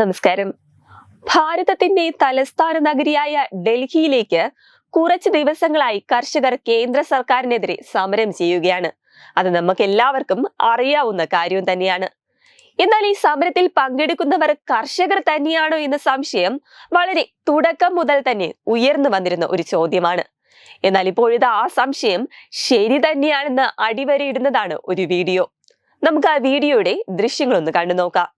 നമസ്കാരം. ഭാരതത്തിന്റെ തലസ്ഥാന നഗരിയായ ഡൽഹിയിലേക്ക് കുറച്ച് ദിവസങ്ങളായി കർഷകർ കേന്ദ്ര സർക്കാരിനെതിരെ സമരം ചെയ്യുകയാണ്. അത് നമുക്ക് എല്ലാവർക്കും അറിയാവുന്ന കാര്യം തന്നെയാണ്. എന്നാൽ ഈ സമരത്തിൽ പങ്കെടുക്കുന്നവർ കർഷകർ തന്നെയാണോ എന്ന സംശയം വളരെ തുടക്കം മുതൽ തന്നെ ഉയർന്നു വന്നിരുന്ന ഒരു ചോദ്യമാണ്. എന്നാൽ ഇപ്പോഴിത് ആ സംശയം ശരി തന്നെയാണെന്ന് അടിവരയിടുന്നതാണ് ഒരു വീഡിയോ. നമുക്ക് ആ വീഡിയോയുടെ ദൃശ്യങ്ങളൊന്ന് കണ്ടു നോക്കാം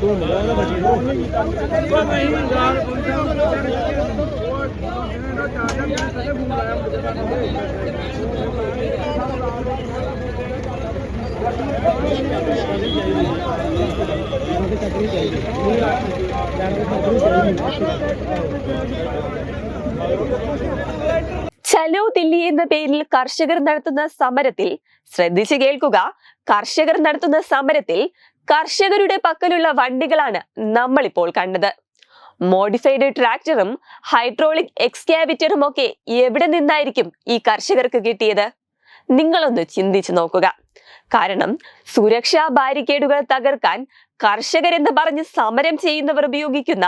ਤੂੰ ਮੇਰਾ ਨਾ ਬਚੀ ਤੂੰ ਨਹੀਂ ਯਾਰ ਇਹਨਾਂ ਦਾ ਚਾਰਜਰ ਮੈਂ ਕਦੇ ਫੋਨ ਲਾਇਆ ਮੁੰਡੇ ਦਾ ਨਹੀਂ ਚਾਹੀਦੀ ചലോ ദില്ലി എന്ന പേരിൽ കർഷകർ നടത്തുന്ന സമരത്തിൽ ശ്രദ്ധിച്ചു കേൾക്കുക കർഷകർ നടത്തുന്ന സമരത്തിൽ കർഷകരുടെ പക്കലുള്ള വണ്ടികളാണ് നമ്മളിപ്പോൾ കണ്ടത്. മോഡിഫൈഡ് ട്രാക്ടറും ഹൈഡ്രോളിക് എക്സ്കാവിറ്ററും ഒക്കെ എവിടെ നിന്നായിരിക്കും ഈ കർഷകർക്ക് കിട്ടിയത്? നിങ്ങളൊന്ന് ചിന്തിച്ചു നോക്കുക. കാരണം സുരക്ഷാ ബാരിക്കേഡുകൾ തകർക്കാൻ കർഷകരെന്ന് പറഞ്ഞ് സമരം ചെയ്യുന്നവർ ഉപയോഗിക്കുന്ന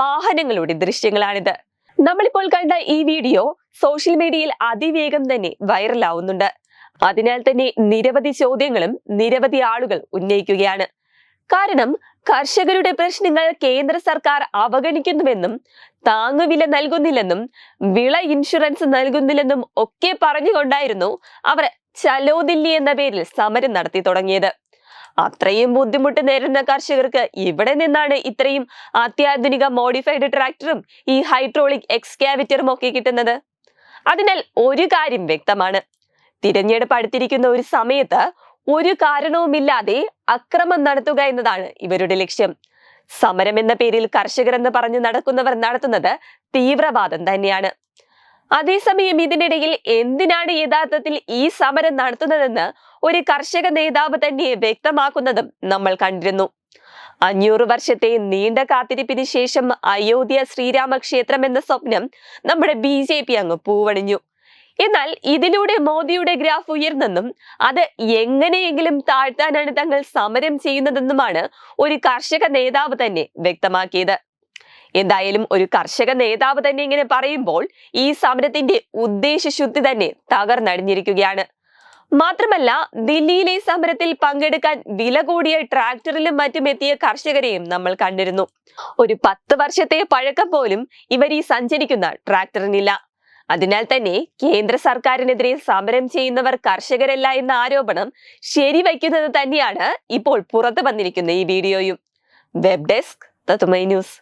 വാഹനങ്ങളുടെ ദൃശ്യങ്ങളാണിത്. നമ്മളിപ്പോൾ കണ്ട ഈ വീഡിയോ സോഷ്യൽ മീഡിയയിൽ അതിവേഗം തന്നെ വൈറലാവുന്നുണ്ട്. അതിനാൽ തന്നെ നിരവധി ചോദ്യങ്ങളും നിരവധി ആളുകൾ ഉന്നയിക്കുകയാണ്. കാരണം കർഷകരുടെ പ്രശ്നങ്ങൾ കേന്ദ്ര സർക്കാർ അവഗണിക്കുന്നുവെന്നും താങ്ങുവില നൽകുന്നില്ലെന്നും വിള ഇൻഷുറൻസ് നൽകുന്നില്ലെന്നും ഒക്കെ പറഞ്ഞുകൊണ്ടായിരുന്നു അവർ ചലോ ദില്ലി എന്ന പേരിൽ സമരം നടത്തി തുടങ്ങിയത്. അത്രയും ബുദ്ധിമുട്ട് നേരിടുന്ന കർഷകർക്ക് ഇവിടെ നിന്നാണ് ഇത്രയും അത്യാധുനിക മോഡിഫൈഡ് ട്രാക്ടറും ഈ ഹൈഡ്രോളിക് എക്സ്കാവിറ്ററും ഒക്കെ കിട്ടുന്നത്. അതിനാൽ ഒരു കാര്യം വ്യക്തമാണ്. തിരഞ്ഞെടുപ്പ് അടുത്തിരിക്കുന്ന ഒരു സമയത്ത് ഒരു കാരണവുമില്ലാതെ അക്രമം നടത്തുക എന്നതാണ് ഇവരുടെ ലക്ഷ്യം. സമരം എന്ന പേരിൽ കർഷകർ എന്ന് പറഞ്ഞു നടക്കുന്നവർ നടത്തുന്നത് തീവ്രവാദം തന്നെയാണ്. അതേസമയം ഇതിനിടയിൽ എന്തിനാണ് യഥാർത്ഥത്തിൽ ഈ സമരം നടത്തുന്നതെന്ന് ഒരു കർഷക നേതാവ് തന്നെ വ്യക്തമാക്കുന്നതും നമ്മൾ കണ്ടിരുന്നു. അഞ്ഞൂറ് വർഷത്തെ നീണ്ട കാത്തിരിപ്പിന് ശേഷം അയോധ്യ ശ്രീരാമ ക്ഷേത്രം എന്ന സ്വപ്നം നമ്മുടെ ബി ജെ പി അങ്ങ് പൂവണിഞ്ഞു. എന്നാൽ ഇതിലൂടെ മോദിയുടെ ഗ്രാഫ് ഉയർന്നെന്നും അത് എങ്ങനെയെങ്കിലും താഴ്ത്താനാണ് തങ്ങൾ സമരം ചെയ്യുന്നതെന്നുമാണ് ഒരു കർഷക നേതാവ് തന്നെ വ്യക്തമാക്കിയത്. എന്തായാലും ഒരു കർഷക നേതാവ് തന്നെ ഇങ്ങനെ പറയുമ്പോൾ ഈ സമരത്തിന്റെ ഉദ്ദേശശുദ്ധി തന്നെ തകർന്നടിഞ്ഞിരിക്കുകയാണ്. മാത്രമല്ല ദില്ലിയിലെ സമരത്തിൽ പങ്കെടുക്കാൻ വില കൂടിയ ട്രാക്ടറിലും മറ്റും എത്തിയ കർഷകരെയും നമ്മൾ കണ്ടിരുന്നു. ഒരു പത്ത് വർഷത്തെ പഴക്കം പോലും ഇവർ ഈ സഞ്ചരിക്കുന്ന ട്രാക്ടറിനില്ല. അതിനാൽ തന്നെ കേന്ദ്ര സർക്കാരിനെതിരെ സമരം ചെയ്യുന്നവർ കർഷകരല്ല എന്ന ആരോപണം ശരിവയ്ക്കുന്നത് തന്നെയാണ് ഇപ്പോൾ പുറത്തു വന്നിരിക്കുന്ന ഈ വീഡിയോയും. വെബ് ഡെസ്ക് തത്തുമൈ ന്യൂസ്.